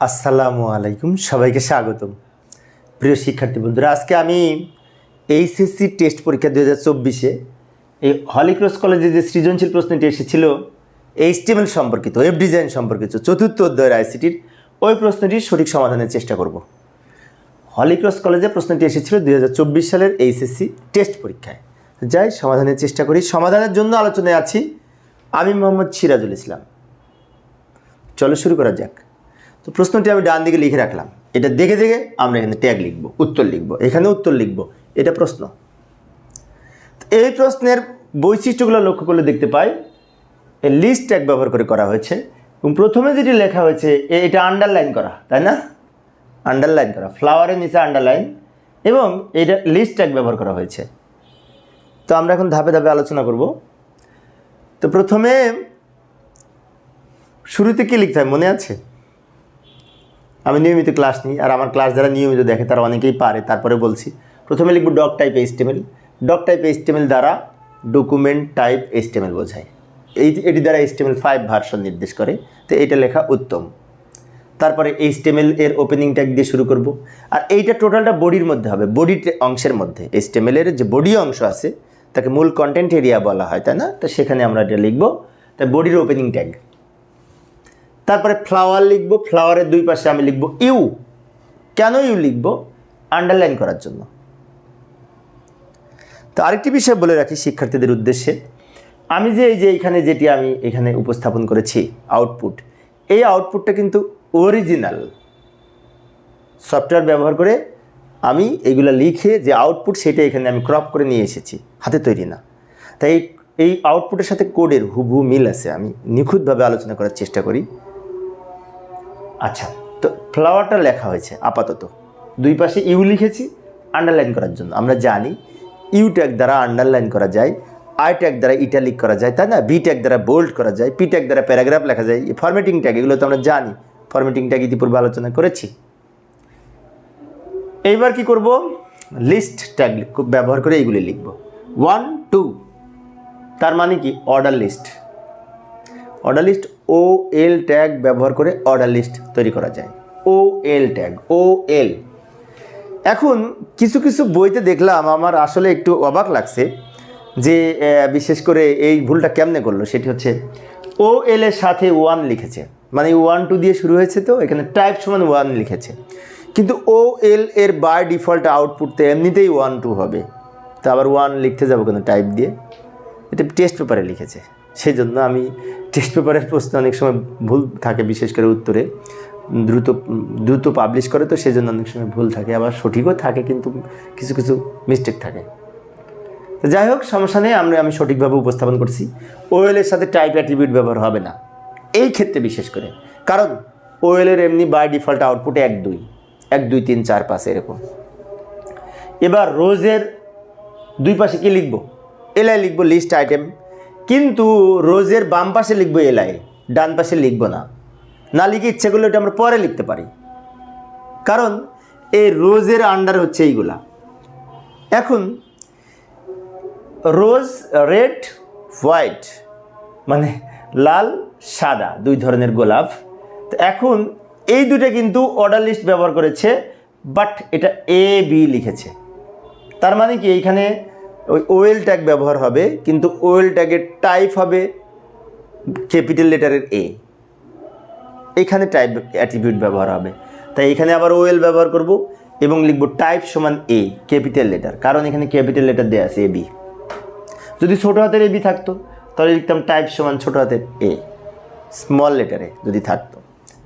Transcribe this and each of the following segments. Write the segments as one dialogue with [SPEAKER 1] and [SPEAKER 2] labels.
[SPEAKER 1] আসসালামু আলাইকুম, সবাইকে স্বাগতম। প্রিয় শিক্ষার্থী বন্ধুরা, আজকে আমি এইচএসসি টেস্ট পরীক্ষা দু হাজার চব্বিশে এই হলিক্রস কলেজে যে সৃজনশীল প্রশ্নটি এসেছিল, এইচটিএমএল সম্পর্কিত, ওয়েব ডিজাইন সম্পর্কিত চতুর্থ অধ্যায়ের আইসিটির, ওই প্রশ্নটির সঠিক সমাধানের চেষ্টা করব। হলিক্রস কলেজে প্রশ্নটি এসেছিল দু হাজার চব্বিশ সালের এইচএসসি টেস্ট পরীক্ষায়। যাই, সমাধানের চেষ্টা করি। সমাধানের জন্য আলোচনায় আছি, আমি মোহাম্মদ সিরাজুল ইসলাম। চলো শুরু করা যাক। তো প্রশ্নটি আমি ডান দিকে লিখে রাখলাম। এটা দেখে দেখে আমরা এখানে ট্যাগ লিখব, উত্তর লিখব। এখানে উত্তর লিখব। এটা প্রশ্ন। এই প্রশ্নের বৈশিষ্ট্যগুলো লক্ষ্য করলে দেখতে পাই লিস্ট ট্যাগ ব্যবহার করে করা হয়েছে এবং প্রথমে যেটি লেখা হয়েছে এটা আন্ডারলাইন করা, তাই না? আন্ডারলাইন করা ফ্লাওয়ারের নিচে আন্ডারলাইন এবং এটা লিস্ট ট্যাগ ব্যবহার করা হয়েছে। তো আমরা এখন ধাপে ধাপে আলোচনা করব। তো প্রথমে শুরুতে কী লিখতে হয়, মনে আছে? আমি নিয়মিত ক্লাস নিই, আর আমার ক্লাস যারা নিয়মিত দেখে তারা অনেকেই পারে, তারপরে বলছি। প্রথমে লিখব doc type HTML doc type HTML দ্বারা ডকুমেন্ট টাইপ এইচটিএমএল বোঝায়। এই, এটি দ্বারা এইচটিএমএল ফাইভ ভার্সন নির্দেশ করে, তো এটা লেখা উত্তম। তারপরে এইচটিএমএল এর ওপেনিং ট্যাগ দিয়ে শুরু করব। আর এইটা টোটালটা বডির মধ্যে হবে বডি অংশের মধ্যে। এইচটিএমএল এর যে বডি অংশ আছে, তাকে মূল কন্টেন্ট এরিয়া বলা হয়, তাই না? তো সেখানে আমরা এটা লিখব তাই বডির ওপেনিং ট্যাগ তারপরে ফ্লাওয়ার লিখব ফ্লাওয়ারের দুই পাশে আমি লিখব ইউ। কেন ইউ লিখব? আন্ডারলাইন করার জন্য। তো আরেকটি বিষয় বলে রাখি শিক্ষার্থীদের উদ্দেশ্যে। আমি যে এই যে এখানে যেটি আমি এখানে উপস্থাপন করেছি আউটপুট এই আউটপুটটা কিন্তু অরিজিনাল সফটওয়্যার ব্যবহার করে আমি এগুলো লিখে যে আউটপুট সেটা এখানে আমি ক্রপ করে নিয়ে এসেছি, হাতে তৈরি না। তাই এই- আউটপুটের সাথে কোডের হুবহু মিল আছে, আমি নিখুঁতভাবে আলোচনা করার চেষ্টা করি। আচ্ছা তো ফ্লাওয়ারটা লেখা হয়েছে, আপাতত। দুই পাশে ইউ লিখেছি আন্ডারলাইন করার জন্য। আমরা জানি, ইউ ট্যাগ দ্বারা আন্ডারলাইন করা যায়, আই ট্যাগ দ্বারা ইটালিক করা যায়, তাই না? বি ট্যাগ দ্বারা বোল্ড করা যায়, পি ট্যাগ দ্বারা প্যারাগ্রাফ লেখা যায়, এই ফরম্যাটিং ট্যাগ এগুলো তো আমরা জানি। ফরম্যাটিং ট্যাগ ইতিপূর্বে আলোচনা করেছি। এইবার কি করব? লিস্ট ট্যাগ ব্যবহার করে এইগুলি লিখব। ওয়ান টু তার মানে কি? Order list order list O L tag ব্যবহার করে অর্ডার লিস্ট তৈরি করা যায়। ও এল ট্যাগ ও এল এখন কিছু কিছু বইতে দেখলাম, আমার আসলে একটু অবাক লাগছে যে বিশেষ করে এই ভুলটা কেমনে করল? সেটি হচ্ছে ও এল এর সাথে ওয়ান লিখেছে। মানে ওয়ান টু দিয়ে শুরু হয়েছে তো, এখানে টাইপ সমান ওয়ান লিখেছে। কিন্তু ও এল এর বাই ডিফল্ট আউটপুট তো এমনিতেই ওয়ান টু হবে। তো আবার ওয়ান লিখতে যাব কিন্তু টাইপ দিয়ে? এটা টেস্ট পেপারে লিখেছে। সেই জন্য আমি টেস্ট পেপারের প্রশ্ন অনেক সময় ভুল থাকে, বিশেষ করে উত্তরে। দ্রুত দ্রুত পাবলিশ করে তো সেই জন্য অনেক সময় ভুল থাকে। আবার সঠিকও থাকে, কিন্তু কিছু কিছু মিস্টেক থাকে। তো যাই হোক, সমস্যা নেই, আমরা, আমি সঠিকভাবে উপস্থাপন করছি। ওয়েলের সাথে টাইপ অ্যাট্রিবিউট ব্যবহার হবে না। এই ক্ষেত্রে বিশেষ করে। কারণ ওয়েলের এমনি বাই ডিফল্ট আউটপুট এক দুই। এক, দুই, তিন, চার, পাঁচ, এরকম। এবার রোজের দুই পাশে কি লিখব? এলআই লিখব লিস্ট আইটেম কিন্তু রোজের বাম পাশে লিখব এলআই ডান পাশে লিখব না। না লিখে ইচ্ছে করলে ওটা আমরা পরে লিখতে পারি। কারণ এই রোজের আন্ডার হচ্ছে এইগুলা। এখন রোজ রেড, হোয়াইট মানে লাল, সাদা, দুই ধরনের গোলাপ। তো এখন এই দুটো কিন্তু অর্ডার লিস্ট ব্যবহার করেছে বাট এটা এ বি লিখেছে। তার মানে কি, এইখানে ওই ওয়েল ট্যাগ ব্যবহার হবে, কিন্তু ওয়েল ট্যাগের টাইপ হবে ক্যাপিটাল লেটারের এ এখানে টাইপ অ্যাট্রিবিউট ব্যবহার হবে। তাই এখানে আবার ওয়েল ব্যবহার করব এবং লিখব টাইপ সমান এ ক্যাপিটাল লেটার কারণ এখানে ক্যাপিটাল লেটার দেওয়া আছে এ বি যদি ছোটো হাতের এ বি থাকতো, তাহলে লিখতাম টাইপ সমান ছোটো হাতের এ স্মল লেটারে যদি থাকতো।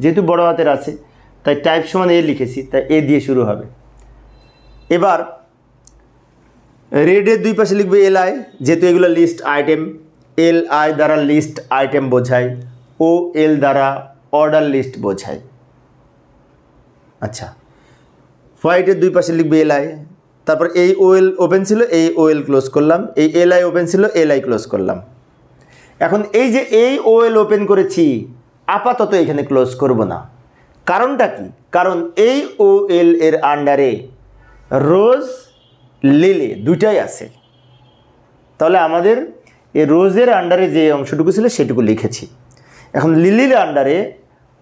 [SPEAKER 1] যেহেতু বড় হাতের আছে, তাই টাইপ সমান এ লিখেছি, তাই এ দিয়ে শুরু হবে। এবার রেডের দুই পাশে লিখবে এল আই যেহেতু এগুলো লিস্ট আইটেম এল আই দ্বারা লিস্ট আইটেম বোঝায় ও এল দ্বারা অর্ডার লিস্ট বোঝায়। আচ্ছা হোয়াইটের দুই পাশে লিখবে এল আই তারপর এই ওয়েল ওপেন ছিল, এই ওয়েল ক্লোজ করলাম, এই এল আই ওপেন ছিল এল আই ক্লোজ করলাম। এখন এই যে এই ওয়েল ওপেন করেছি, আপাতত এখানে ক্লোজ করব না। কারণটা কি? কারণ এই ও এল এর আন্ডারে রোজ লিলে দুইটাই আছে। তাহলে আমাদের এই রোজের আন্ডারে যে অংশটুকু ছিল সেটুকু লিখেছি। এখন লিলির আন্ডারে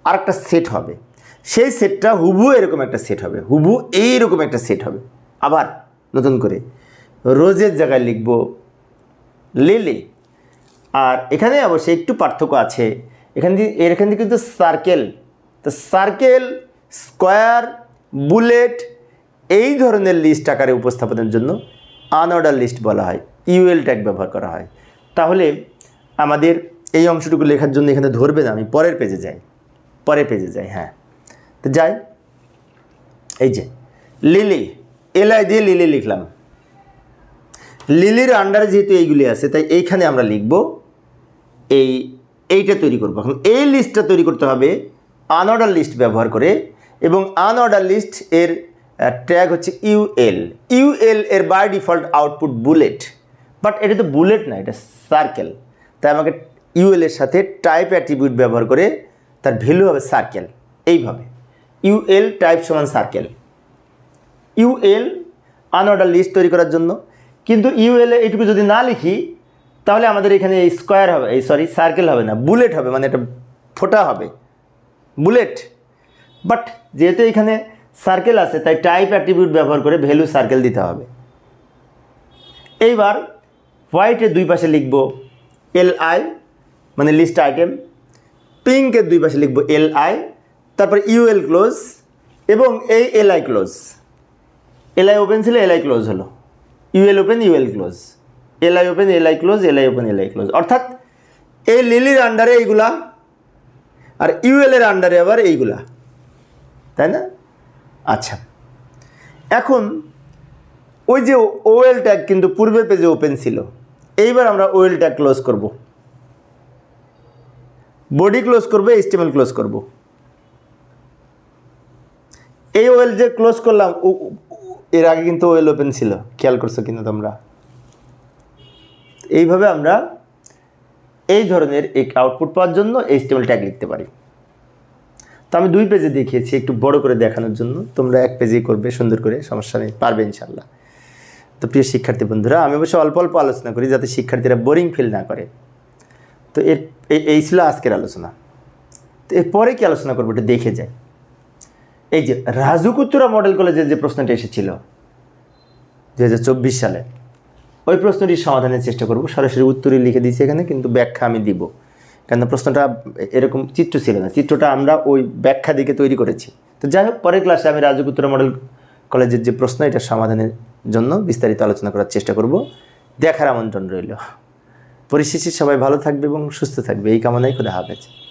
[SPEAKER 1] আরেকটা সেট হবে। সেই সেটটা হুবু এরকম একটা সেট হবে। হুবু এইরকম একটা সেট হবে। আবার নতুন করে রোজের জায়গায় লিখব লিলি। আর এখানে অবশ্যই একটু পার্থক্য আছে। এখান দিয়ে এখান থেকে কিন্তু সার্কেল তো সার্কেল স্কোয়ার বুলেট এই ধরনের লিস্ট আকারে উপস্থাপনের জন্য আনঅর্ডার লিস্ট বলা হয় ইউএল ট্যাগ ব্যবহার করা হয়। তাহলে আমাদের এই অংশটুকু লেখার জন্য এখানে ধরবে না, আমি পরের পেজে যাই। পরের পেজে যাই হ্যাঁ। তো যাই, এই যে লিলি এলআই দিয়ে লিলি লিখলাম। লিলির আন্ডারে যেহেতু এইগুলি আছে, তাই এইখানে আমরা লিখব এই, এইটা তৈরি করব। এখন এই লিস্টটা তৈরি করতে হবে আনঅর্ডার লিস্ট ব্যবহার করে এবং আনঅর্ডার লিস্ট এর ট্যাগ হচ্ছে ইউএল ইউএল এর by default output bullet but এটা তো বুলেট না, এটা সার্কেল তাই আমাকে ইউএল এর সাথে টাইপ অ্যাট্রিবিউট ব্যবহার করে তার ভ্যালু হবে সার্কেল এইভাবে। ইউএল টাইপ সমান সার্কেল ইউএল আনঅর্ডার লিস্ট তৈরি করার জন্য। কিন্তু ইউএল এইটুকু যদি না লিখি, তাহলে আমাদের এখানে এই স্কোয়ার হবে, এই সরি সার্কেল হবে না বুলেট হবে মানে এটা ফোটা হবে। বুলেট বাট যেহেতু এখানে সার্কেল আছে, তাই টাইপ অ্যাট্রিবিউট ব্যবহার করে ভ্যালু সার্কেল দিতে হবে। এইবার হোয়াইটের দুই পাশে লিখব এল আই মানে লিস্ট আইটেম পিঙ্কের দুই পাশে লিখব এল আই তারপর ইউএল ক্লোজ এবং এই L I close L I open ছিল এল আই ক্লোজ হলো। UL open UL close L I open L I close L I open L I close অর্থাৎ এই লিলির আন্ডারে এইগুলা, আর ইউএল এর আন্ডারে আবার এইগুলা। তাই না? আচ্ছা। এখন ওই যে ওয়েল ট্যাগ কিন্তু পূর্বের পেজে ওপেন ছিল। এইবার আমরা ওয়েল ট্যাগ ক্লোজ করব। বডি ক্লোজ করব এইচটিএমএল ক্লোজ করব। এই ওয়েল যে ক্লোজ করলাম এর আগে কিন্তু ওয়েল ওপেন ছিল। খেয়াল করছ কিন্তু তোমরা? এইভাবে আমরা এই ধরনের এক আউটপুট পাওয়ার জন্য এইচটিএমএল ট্যাগ লিখতে পারি। তো আমি দুই পেজে দেখিয়েছি, একটু বড় করে দেখানোর জন্য। তোমরা এক পেজেই করবে, সুন্দর করে, সমস্যা নেই, পারবে ইনশাল্লাহ তো প্রিয় শিক্ষার্থী বন্ধুরা, আমি অবশ্য অল্প অল্প আলোচনা করি যাতে শিক্ষার্থীরা বোরিং ফিল না করে। তো এর, এই- এই ছিল আজকের আলোচনা। তো এরপরে কি আলোচনা করব এটা দেখে যাই। এই যে রাজুকুত্তরা মডেল কলেজের যে প্রশ্নটা এসেছিল দু হাজার চব্বিশ সালে, ওই প্রশ্নটির সমাধানের চেষ্টা করব। সরাসরি উত্তরই লিখে দিয়েছি এখানে, কিন্তু ব্যাখ্যা আমি দিব। কেন প্রশ্নটা এরকম চিত্র ছিল না। চিত্রটা আমরা ওই ব্যাখ্যা দিকে তৈরি করেছি। তো যাই হোক, পরের ক্লাসে আমি রাজুকুত্তরা মডেল কলেজের যে প্রশ্ন, এটা সমাধানের জন্য বিস্তারিত আলোচনা করার চেষ্টা করব। দেখার আমন্ত্রণ রইল। পরিশেষে সবাই ভালো থাকবে এবং সুস্থ থাকবে। এই কামনাই খোদা হাফেজ।